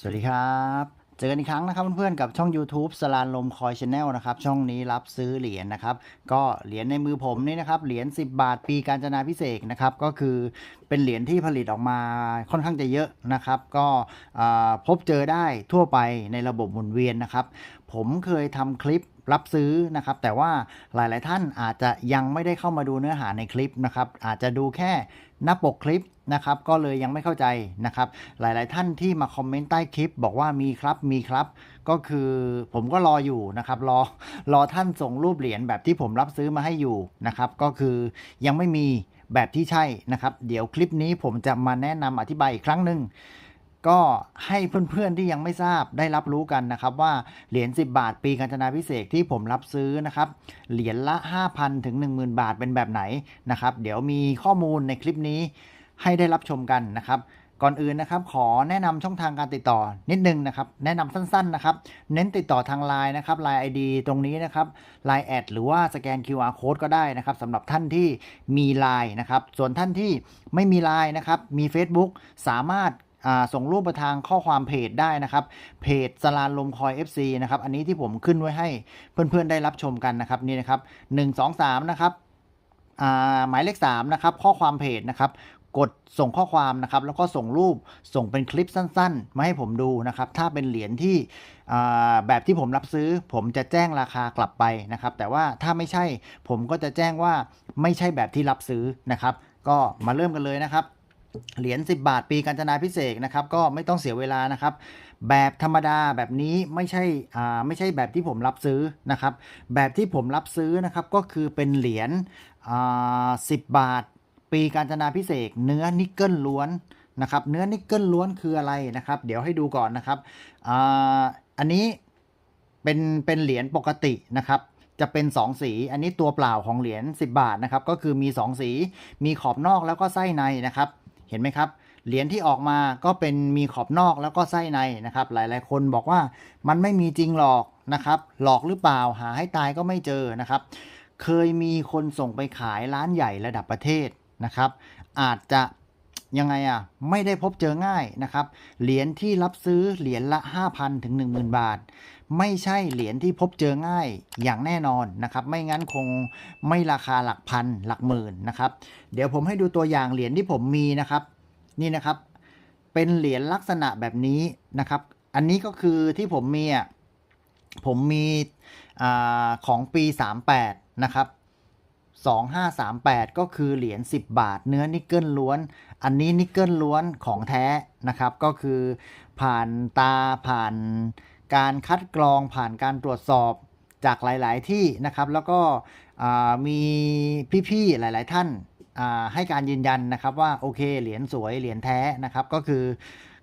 สวัสดีครับ เจอกันอีกครั้งนะครับเพื่อนๆกับช่อง YouTube สลานลมคอยชาแนลนะครับช่องนี้รับซื้อเหรียญนะครับ ก็เหรียญในมือผมนี่นะครับเหรียญ10 บาท ปีการจนาพิเศษนะครับก็คือเป็นเหรียญที่ผลิตออกมาค่อนข้างจะเยอะนะครับ ก็พบเจอได้ทั่วไปในระบบหมุนเวียนนะครับ ผมเคยทำคลิป รับซื้อนะครับ แต่ว่าหลาย ๆ ท่านอาจจะยังไม่ได้เข้ามาดูเนื้อหาในคลิปนะครับ อาจจะดูแค่หน้าปกคลิปนะครับ ก็เลยยังไม่เข้าใจนะครับ หลาย ๆ ท่านที่มาคอมเมนต์ใต้คลิป บอกว่ามีครับมีครับ ก็คือผมก็รออยู่นะครับรอรอท่านส่งรูปเหรียญแบบที่ผมรับซื้อมาให้อยู่นะครับ ก็คือยังไม่มีแบบที่ใช่นะครับ เดี๋ยวคลิปนี้ผมจะมาแนะนำอธิบายอีกครั้งหนึ่ง ก็ให้เพื่อนๆที่ยังไม่ทราบได้รับรู้กันนะครับว่าเหรียญ 10 บาทปีกาญจนาพิเศษที่ผมรับซื้อนะครับเหรียญละ 5,000 ถึง 10,000 บาทเป็นแบบไหนนะครับ เดี๋ยวมีข้อมูลในคลิปนี้ให้ได้รับชมกันนะครับ ก่อนอื่นนะครับ ขอแนะนำช่องทางการติดต่อนิดนึงนะครับ แนะนำสั้นๆนะครับ เน้นติดต่อทาง Line นะครับ Line ID ตรงนี้นะครับ Line แอดหรือว่าสแกน QR Code ก็ได้นะครับสำหรับท่านที่มี Line นะครับ ส่วนท่านที่ไม่มี Line นะครับ มี Facebook สามารถ ส่งรูปมาทางข้อความเพจได้นะครับ เพจสลานลมคอย FC นะครับ อันนี้ที่ผมขึ้นไว้ให้เพื่อนๆได้รับชมกันนะครับนี่นะครับ1 2 3นะครับอ่าหมายเลข3นะครับข้อความเพจนะครับกดส่งข้อความนะครับ แล้วก็ส่งรูปส่งเป็นคลิปสั้นๆ มาให้ผมดูนะครับ ถ้าเป็นเหรียญที่อ่าแบบที่ผมรับซื้อ ผมจะแจ้งราคากลับไปนะครับ แต่ว่าถ้าไม่ใช่ผมก็จะแจ้งว่าไม่ใช่แบบที่รับซื้อนะครับ ก็มาเริ่มกันเลยนะครับ เหรียญ10 บาทปีกาญจนาพิเศษนะครับก็ไม่ต้องเสียเวลานะครับ แบบธรรมดาแบบนี้ไม่ใช่อ่าไม่ใช่แบบที่ผมรับซื้อนะครับ แบบที่ผมรับซื้อนะครับก็คือเป็นเหรียญอ่า10บาท ปีกาญจนาพิเศษเนื้อนิกเกิลล้วนนะครับ เนื้อนิกเกิลล้วนคืออะไรนะครับ เดี๋ยวให้ดูก่อนนะครับอ่าอันนี้เป็นเป็นเหรียญปกตินะครับจะเป็น 2 สี อันนี้ตัวเปล่าของเหรียญ10 บาทนะครับก็คือมี 2 สี มีขอบนอกแล้วก็ไส้ในนะครับ เห็นไหมครับ เหรียญที่ออกมาก็เป็นมีขอบนอกแล้วก็ไส้ในนะครับ หลายๆ คนบอกว่ามันไม่มีจริงหรอกนะครับ หลอกหรือเปล่าหาให้ตายก็ไม่เจอนะครับ เคยมีคนส่งไปขายร้านใหญ่ระดับประเทศนะครับ อาจจะ ยังไงอะไม่ได้พบเจอง่ายนะครับเหรียญที่รับซื้อเหรียญละ 5,000 ถึง 10,000 บาท ไม่ใช่เหรียญที่พบเจอง่ายอย่างแน่นอนนะครับ ไม่งั้นคงไม่ราคาหลักพันหลักหมื่นนะครับ เดี๋ยวผมให้ดูตัวอย่างเหรียญที่ผมมีนะครับ นี่นะครับ เป็นเหรียญลักษณะแบบนี้นะครับ อันนี้ก็คือที่ผมมีอะผมมีอของปี 38 นะครับ 2538 ก็คือเหรียญ 10 บาท เนื้อนิกเกิลล้วน อันนี้นิกเกิลล้วนของแท้นะครับ ก็คือผ่านตาผ่านการคัดกรองผ่านการตรวจสอบจากหลาย ๆ ที่นะครับ แล้วก็มีพี่ ๆ หลาย ๆ ท่านให้การยืนยันนะครับว่าโอเคเหรียญสวยเหรียญแท้นะครับก็คือ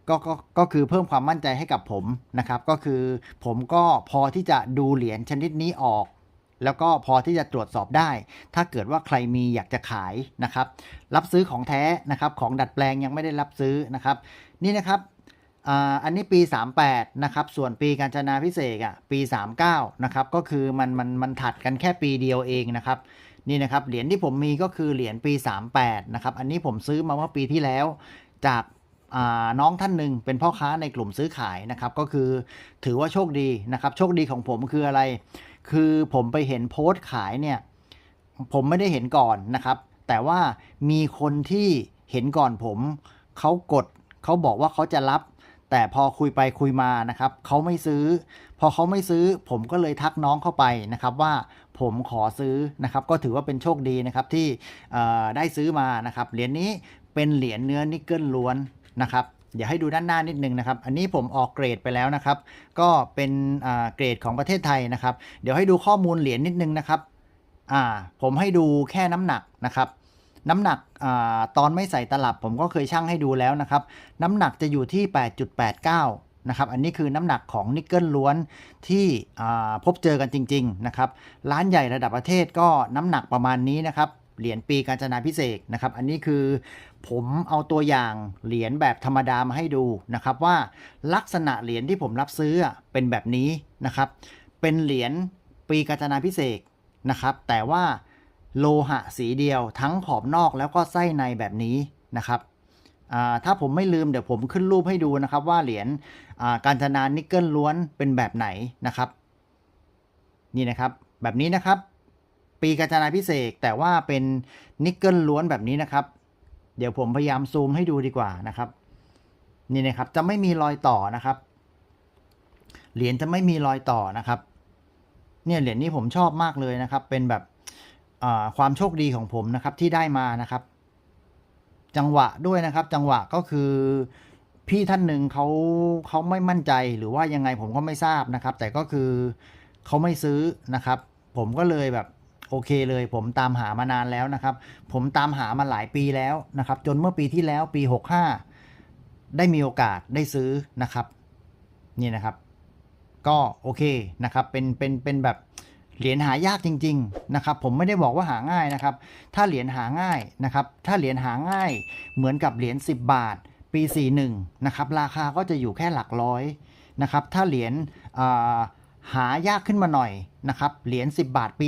ก็ก็ก็คือเพิ่มความมั่นใจให้กับผมนะครับ ก็คือผมก็พอที่จะดูเหรียญชนิดนี้ออก แล้วก็พอที่จะตรวจสอบได้ ถ้าเกิดว่าใครมีอยากจะขายนะครับ รับซื้อของแท้นะครับ ของดัดแปลงยังไม่ได้รับซื้อนะครับ นี่นะครับอันนี้ปี 38 นะครับ ส่วนปีการจนาพิเศษกอะปี 39 นะครับ ก็คือมันมันมันถัดกันแค่ปีเดียวเองนะครับ นี่นะครับ เหรียญที่ผมมีก็คือเหรียญปี 38 นะครับ อันนี้ผมซื้อมาเมื่อปีที่แล้วจากน้องท่านหนึ่งเป็นพ่อค้าในกลุ่มซื้อขายนะครับ ก็คือถือว่าโชคดีนะครับ โชคดีของผมคืออะไร คือผมไปเห็นโพสต์ขายเนี่ย ผมไม่ได้เห็นก่อนนะครับ แต่ว่ามีคนที่เห็นก่อนผม เขากดเขาบอกว่าเขาจะรับ แต่พอคุยไปคุยมานะครับ เขาไม่ซื้อ พอเขาไม่ซื้อ ผมก็เลยทักน้องเข้าไปนะครับว่าผมขอซื้อนะครับ ก็ถือว่าเป็นโชคดีนะครับที่ได้ซื้อมานะครับเหรียญนี้เป็นเหรียญเนื้อนิกเกิลล้วนนะครับ เดี๋ยวให้ดูด้านหน้านิดนึงนะครับ อันนี้ผมออกเกรดไปแล้วนะครับ ก็เป็นเกรดของประเทศไทยนะครับ เดี๋ยวให้ดูข้อมูลเหรียญนิดนึงนะครับอ่าผมให้ดูแค่น้ำหนักนะครับ น้ำหนักอตอนไม่ใส่ตลับ ผมก็เคยชั่งให้ดูแล้วนะครับ น้ำหนักจะอยู่ที่ 8.89 นะครับ อันนี้คือน้ำหนักของนิกเกิลล้วนที่พบเจอกันจริง ๆ นะครับ ร้านใหญ่ระดับประเทศก็น้ำหนักประมาณนี้นะครับ เหรียญปีการจนาพิเศษนะครับ อันนี้คือผมเอาตัวอย่างเหรียญแบบธรรมดามาให้ดูนะครับว่าลักษณะเหรียญที่ผมรับซื้อเป็นแบบนี้นะครับ เป็นเหรียญปีการจนาพิเศษนะครับ แต่ว่าโลหะสีเดียวทั้งขอบนอกแล้วก็ไส้ในแบบนี้นะครับถ้าผมไม่ลืมเดี๋ยวผมขึ้นรูปให้ดูนะครับว่าเหรียญการจนานิกเกิลล้วนเป็นแบบไหนนะครับ นี่นะครับแบบนี้นะครับ ปีกาจนาพิเศษแต่ว่าเป็นนิกเกิลล้วนแบบนี้นะครับ เดี๋ยวผมพยายามซูมให้ดูดีกว่านะครับ นี่นะครับจะไม่มีรอยต่อนะครับ เหรียญจะไม่มีรอยต่อนะครับ เนี่ยเหรียญนี้ผมชอบมากเลยนะครับ เป็นแบบความโชคดีของผมนะครับที่ได้มานะครับ จังหวะด้วยนะครับ จังหวะก็คือพี่ท่านหนึ่งเขาเขาไม่มั่นใจหรือว่ายังไงผมก็ไม่ทราบนะครับ แต่ก็คือเขาไม่ซื้อนะครับ ผมก็เลยแบบ โอเคเลย ผมตามหามานานแล้วนะครับ ผมตามหามาหลายปีแล้วนะครับ จนเมื่อปีที่แล้วปี 65 ได้มีโอกาสได้ซื้อนะครับ นี่นะครับ ก็โอเคนะครับ เป็นเป็นเป็นแบบเหรียญหายากจริง ๆนะครับ ผมไม่ได้บอกว่าหาง่ายนะครับ ถ้าเหรียญหาง่ายนะครับ ถ้าเหรียญหาง่ายเหมือนกับเหรียญ10 บาท ปี 41นะครับ ราคาก็จะอยู่แค่หลักร้อยนะครับ ถ้าเหรียญอ่า หายากขึ้นมาหน่อยนะครับ เหรียญ10 บาทปี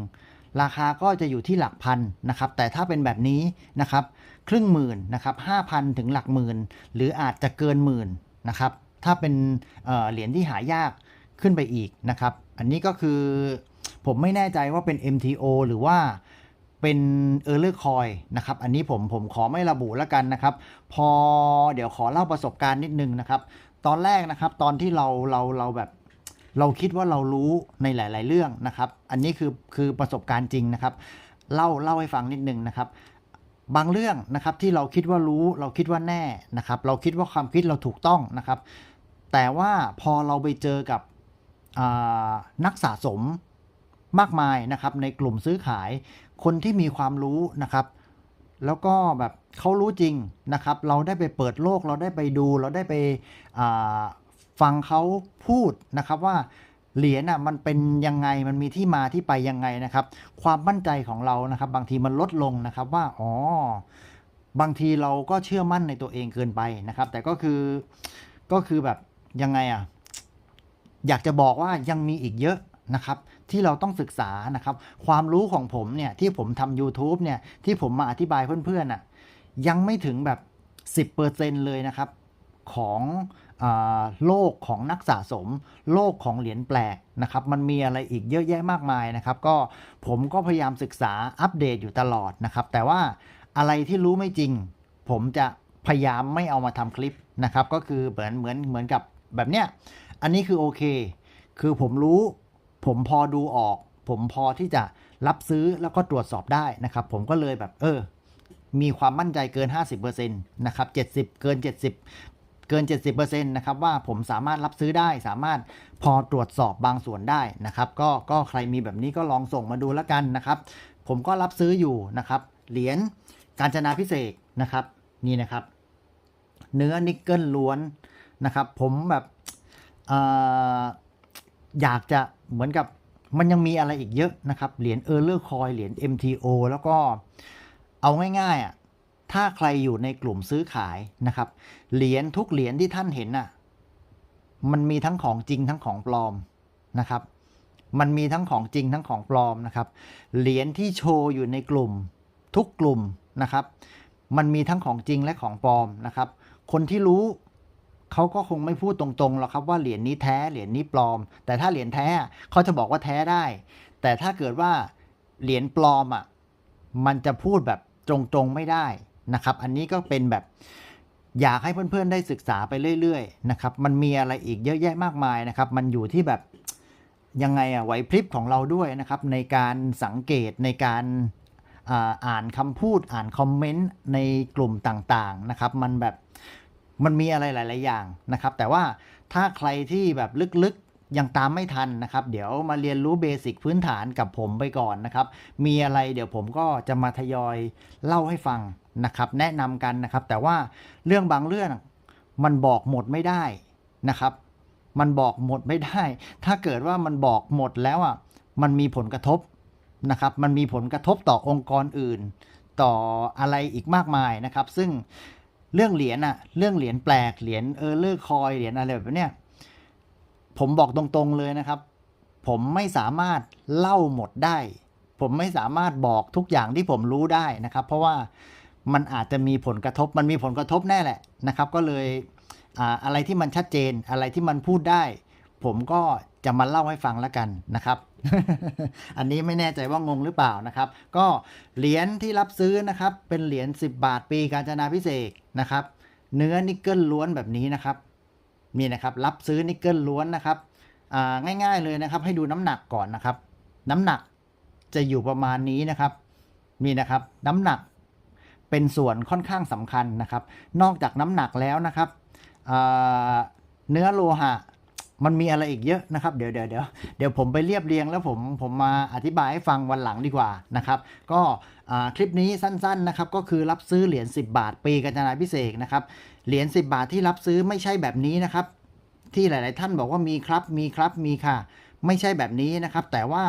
31 ราคาก็จะอยู่ที่หลักพันนะครับ แต่ถ้าเป็นแบบนี้นะครับ ครึ่งหมื่นนะครับ5,000 ถึงหลักหมื่น หรืออาจจะเกินหมื่นนะครับ ถ้าเป็นเหรียญที่หายากขึ้นไปอีกนะครับ อันนี้ก็คือผมไม่แน่ใจว่าเป็น MTO หรือว่าเป็น e r l e r Coin นะครับ อันนี้ผมผมขอไม่ระบุแล้วกันนะครับ พอเดี๋ยวขอเล่าประสบการณ์นิดนึงนะครับ ตอนแรกนะครับ ตอนที่เราเราเราแบบ เราคิดว่าเรารู้ในหลาย ๆ เรื่องนะครับ อันนี้คือคือประสบการณ์จริงนะครับ เล่าเล่าให้ฟังนิดนึงนะครับ บางเรื่องนะครับที่เราคิดว่ารู้ เราคิดว่าแน่นะครับ เราคิดว่าความคิดเราถูกต้องนะครับ แต่ว่าพอเราไปเจอกับนักสะสมมากมายนะครับ ในกลุ่มซื้อขายคนที่มีความรู้นะครับ แล้วก็แบบเขารู้จริงนะครับ เราได้ไปเปิดโลก เราได้ไปดู เราได้ไป ฟังเขาพูดนะครับว่าเหรียญอะมันเป็นยังไงมันมีที่มาที่ไปยังไงนะครับ ความมั่นใจของเรานะครับ บางทีมันลดลงนะครับว่าอ๋อบางทีเราก็เชื่อมั่นในตัวเองเกินไปนะครับ แต่ก็คือก็คือแบบยังไงอะอยากจะบอกว่ายังมีอีกเยอะนะครับ ที่เราต้องศึกษานะครับ ความรู้ของผมเนี่ยที่ผมทำ YouTube เนี่ยที่ผมมาอธิบายเพื่อนๆน่ะยังไม่ถึงแบบ 10%เลยนะครับ ของ โลกของนักสะสม โลกของเหรียญแปลกนะครับมันมีอะไรอีกเยอะแยะมากมายนะครับ ก็ผมก็พยายามศึกษาอัปเดตอยู่ตลอดนะครับ แต่ว่าอะไรที่รู้ไม่จริง ผมจะพยายามไม่เอามาทำคลิปนะครับ ก็คือเหมือนเหมือนเหมือนกับแบบเนี้ยอันนี้คือโอเค คือผมรู้ผมพอดูออก ผมพอที่จะรับซื้อแล้วก็ตรวจสอบได้นะครับ ผมก็เลยแบบเออมีความมั่นใจเกิน 50%นะครับ 70 เกิน 70 เกิน 70%นะครับว่าผมสามารถรับซื้อได้สามารถพอตรวจสอบบางส่วนได้นะครับก็ก็ใครมีแบบนี้ก็ลองส่งมาดูแล้วกันนะครับผมก็รับซื้ออยู่นะครับเหรียญการจนาพิเศษนะครับนี่นะครับ เนื้อนิกเกิลล้วนนะครับ ผมแบบออยากจะเหมือนกับมันยังมีอะไรอีกเยอะนะครับเหรียญเออร์เลอร์คอยเหรียญ MTO แล้วก็เอาง่ายๆอะ ถ้าใครอยู่ในกลุ่มซื้อขายนะครับ เหรียญทุกเหรียญที่ท่านเห็นน่ะ มันมีทั้งของจริงทั้งของปลอมนะครับ มันมีทั้งของจริงทั้งของปลอมนะครับ เหรียญที่โชว์อยู่ในกลุ่มทุกกลุ่มนะครับ มันมีทั้งของจริงและของปลอมนะครับ คนที่รู้เขาก็คงไม่พูดตรงๆหรอกครับว่าเหรียญนี้แท้เหรียญนี้ปลอม แต่ถ้าเหรียญแท้เขาจะบอกว่าแท้ได้ แต่ถ้าเกิดว่าเหรียญปลอมอะ มันจะพูดแบบตรงๆไม่ได้ นะครับ อันนี้ก็เป็นแบบอยากให้เพื่อนๆได้ศึกษาไปเรื่อยๆนะครับ มันมีอะไรอีกเยอะแยะมากมายนะครับ มันอยู่ที่แบบยังไงอะไหวพริบของเราด้วยนะครับ ในการสังเกตในการอ่านคำพูดอ่านคอมเมนต์ในกลุ่มต่างๆนะครับ มันแบบมันมีอะไรหลาย ๆ อย่างนะครับ แต่ว่าถ้าใครที่แบบลึกๆ ยังตามไม่ทันนะครับ เดี๋ยวมาเรียนรู้เบสิกพื้นฐานกับผมไปก่อนนะครับ มีอะไรเดี๋ยวผมก็จะมาทยอยเล่าให้ฟัง นะครับแนะนำกันนะครับ แต่ว่าเรื่องบางเรื่องมันบอกหมดไม่ได้นะครับ มันบอกหมดไม่ได้ ถ้าเกิดว่ามันบอกหมดแล้วอะมันมีผลกระทบนะครับ มันมีผลกระทบต่อองค์กรอื่น ต่ออะไรอีกมากมายนะครับ ซึ่งเรื่องเหรียญอะเรื่องเหรียญแปลกเหรียญเออเลอร์คอยเหรียญอะไรแบบเนี้ยผมบอกตรงๆเลยนะครับ ผมไม่สามารถเล่าหมดได้ ผมไม่สามารถบอกทุกอย่างที่ผมรู้ได้นะครับ เพราะว่า มันอาจจะมีผลกระทบ มันมีผลกระทบแน่แหละนะครับ ก็เลยอ่าอะไรที่มันชัดเจนอะไรที่มันพูดได้ ผมก็จะมาเล่าให้ฟังแล้วกันนะครับ อันนี้ไม่แน่ใจว่างงหรือเปล่านะครับ ก็เหรียญที่รับซื้อนะครับ เป็นเหรียญ10 บาทปีการจนาพิเศษนะครับ เนื้อนิกเกิลล้วนแบบนี้นะครับนี่นะครับ รับซื้อนิกเกิลล้วนนะครับง่ายๆเลยนะครับ ให้ดูน้ำหนักก่อนนะครับ น้ำหนักจะอยู่ประมาณนี้นะครับนี่นะครับ น้ำหนัก เป็นส่วนค่อนข้างสำคัญนะครับ นอกจากน้ำหนักแล้วนะครับเนื้อโลหะมันมีอะไรอีกเยอะนะครับ เดี๋ยวเดี๋ยวเดี๋ยวเดี๋ยวผมไปเรียบเรียงแล้วผมผมมาอธิบายให้ฟังวันหลังดีกว่านะครับ ก็คลิปนี้สั้นๆนะครับก็คือรับซื้อเหรียญ10 บาท ปีกัญจนาพิเศษนะครับเหรียญ10 บาทที่รับซื้อไม่ใช่แบบนี้นะครับ ที่หลาย ๆ ท่านบอกว่ามีครับมีครับมีค่ะ ไม่ใช่แบบนี้นะครับ แต่ว่า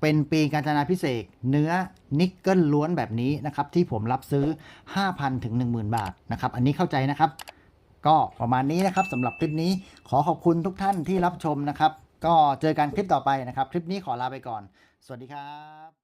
เป็นปีการจนาพิเศษกเนื้อนิกเกิลล้วนแบบนี้นะครับที่ผมรับซื้อ 5,000 ถึง 10,000 บาทนะครับ อันนี้เข้าใจนะครับ ก็ประมาณนี้นะครับสำหรับคลิปนี้ขอขอบคุณทุกท่านที่รับชมนะครับ ก็เจอกันคลิปต่อไปนะครับ คลิปนี้ขอลาไปก่อน สวัสดีครับ